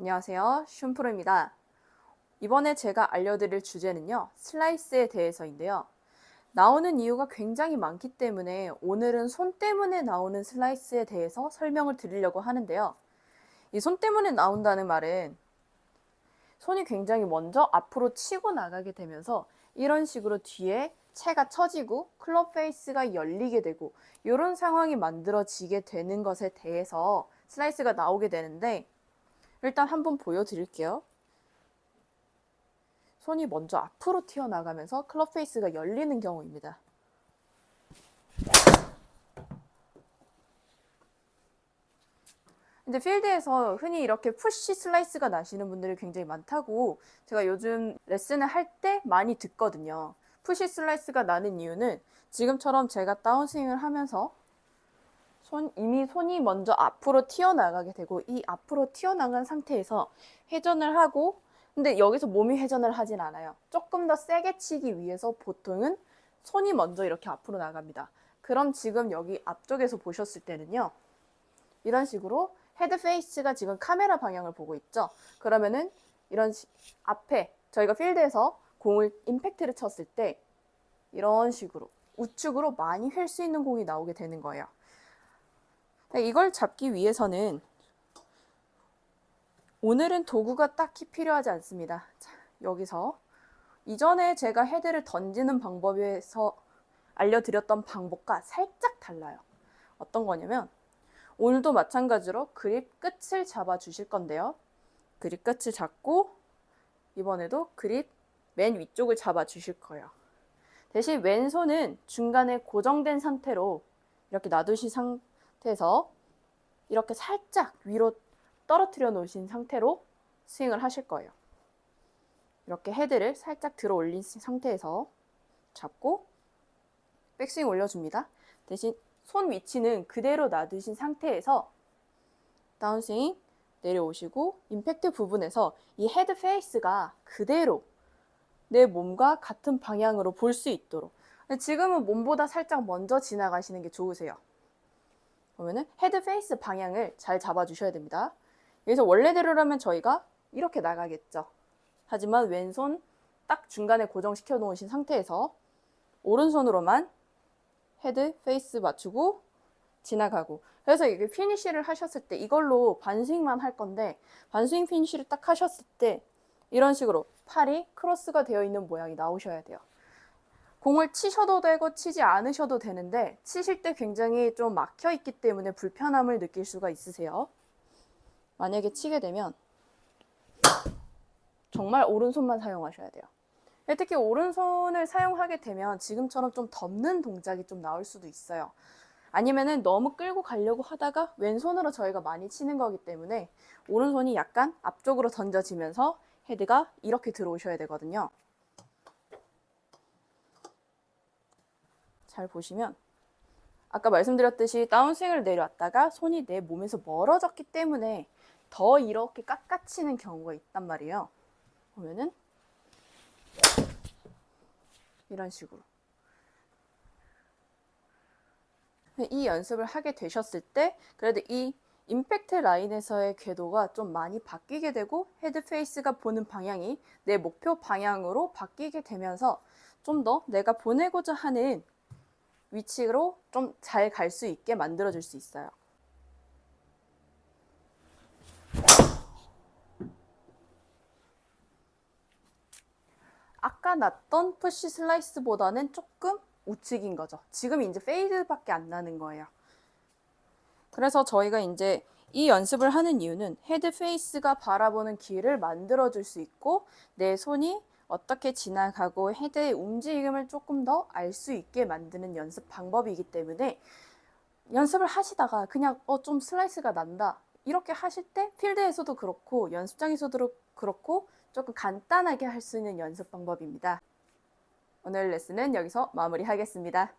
안녕하세요. 슌프로입니다. 이번에 제가 알려드릴 주제는요, 슬라이스에 대해서인데요. 나오는 이유가 굉장히 많기 때문에 오늘은 손 때문에 나오는 슬라이스에 대해서 설명을 드리려고 하는데요. 이 손 때문에 나온다는 말은 손이 굉장히 먼저 앞으로 치고 나가게 되면서 이런 식으로 뒤에 채가 처지고 클럽 페이스가 열리게 되고 이런 상황이 만들어지게 되는 것에 대해서 슬라이스가 나오게 되는데 일단 한번 보여드릴게요. 손이 먼저 앞으로 튀어나가면서 클럽 페이스가 열리는 경우입니다. 이제 필드에서 흔히 이렇게 푸시 슬라이스가 나시는 분들이 굉장히 많다고 제가 요즘 레슨을 할 때 많이 듣거든요. 푸시 슬라이스가 나는 이유는 지금처럼 제가 다운스윙을 하면서 손, 이미 손이 먼저 앞으로 튀어나가게 되고 이 앞으로 튀어나간 상태에서 회전을 하고 근데 여기서 몸이 회전을 하진 않아요. 조금 더 세게 치기 위해서 보통은 손이 먼저 이렇게 앞으로 나갑니다. 그럼 지금 여기 앞쪽에서 보셨을 때는요. 이런 식으로 헤드 페이스가 지금 카메라 방향을 보고 있죠. 그러면은 이런 시- 앞에 저희가 필드에서 공을 임팩트를 쳤을 때 이런 식으로 우측으로 많이 휠 수 있는 공이 나오게 되는 거예요. 네, 이걸 잡기 위해서는 오늘은 도구가 딱히 필요하지 않습니다. 자, 여기서 이전에 제가 헤드를 던지는 방법에서 알려드렸던 방법과 살짝 달라요. 어떤 거냐면 오늘도 마찬가지로 그립 끝을 잡아 주실 건데요. 그립 끝을 잡고 이번에도 그립 맨 위쪽을 잡아 주실 거예요. 대신 왼손은 중간에 고정된 상태로 이렇게 놔두신 상 태에서 이렇게 살짝 위로 떨어뜨려 놓으신 상태로 스윙을 하실 거예요. 이렇게 헤드를 살짝 들어 올린 상태에서 잡고 백스윙 올려줍니다. 대신 손 위치는 그대로 놔두신 상태에서 다운스윙 내려오시고 임팩트 부분에서 이 헤드 페이스가 그대로 내 몸과 같은 방향으로 볼 수 있도록 지금은 몸보다 살짝 먼저 지나가시는 게 좋으세요. 그러면은 헤드 페이스 방향을 잘 잡아주셔야 됩니다. 여기서 원래대로라면 저희가 이렇게 나가겠죠. 하지만 왼손 딱 중간에 고정시켜 놓으신 상태에서 오른손으로만 헤드 페이스 맞추고 지나가고 그래서 이게 피니쉬를 하셨을 때 이걸로 반스윙만 할 건데 반스윙 피니쉬를 딱 하셨을 때 이런 식으로 팔이 크로스가 되어 있는 모양이 나오셔야 돼요. 공을 치셔도 되고 치지 않으셔도 되는데 치실 때 굉장히 좀 막혀 있기 때문에 불편함을 느낄 수가 있으세요. 만약에 치게 되면 정말 오른손만 사용하셔야 돼요. 특히 오른손을 사용하게 되면 지금처럼 좀 덮는 동작이 좀 나올 수도 있어요. 아니면은 너무 끌고 가려고 하다가 왼손으로 저희가 많이 치는 거기 때문에 오른손이 약간 앞쪽으로 던져지면서 헤드가 이렇게 들어오셔야 되거든요. 잘 보시면 아까 말씀드렸듯이 다운스윙을 내려왔다가 손이 내 몸에서 멀어졌기 때문에 더 이렇게 깎아치는 경우가 있단 말이에요. 보면은 이런 식으로. 이 연습을 하게 되셨을 때 그래도 이 임팩트 라인에서의 궤도가 좀 많이 바뀌게 되고 헤드 페이스가 보는 방향이 내 목표 방향으로 바뀌게 되면서 좀 더 내가 보내고자 하는 위치로 좀 잘 갈 수 있게 만들어 줄 수 있어요. 아까 났던 푸시 슬라이스보다는 조금 우측인 거죠. 지금 이제 페이드밖에 안 나는 거예요. 그래서 저희가 이제 이 연습을 하는 이유는 헤드 페이스가 바라보는 길을 만들어 줄 수 있고 내 손이 어떻게 지나가고 헤드의 움직임을 조금 더 알 수 있게 만드는 연습 방법이기 때문에 연습을 하시다가 그냥 어 좀 슬라이스가 난다 이렇게 하실 때 필드에서도 그렇고 연습장에서도 그렇고 조금 간단하게 할 수 있는 연습 방법입니다. 오늘 레슨은 여기서 마무리하겠습니다.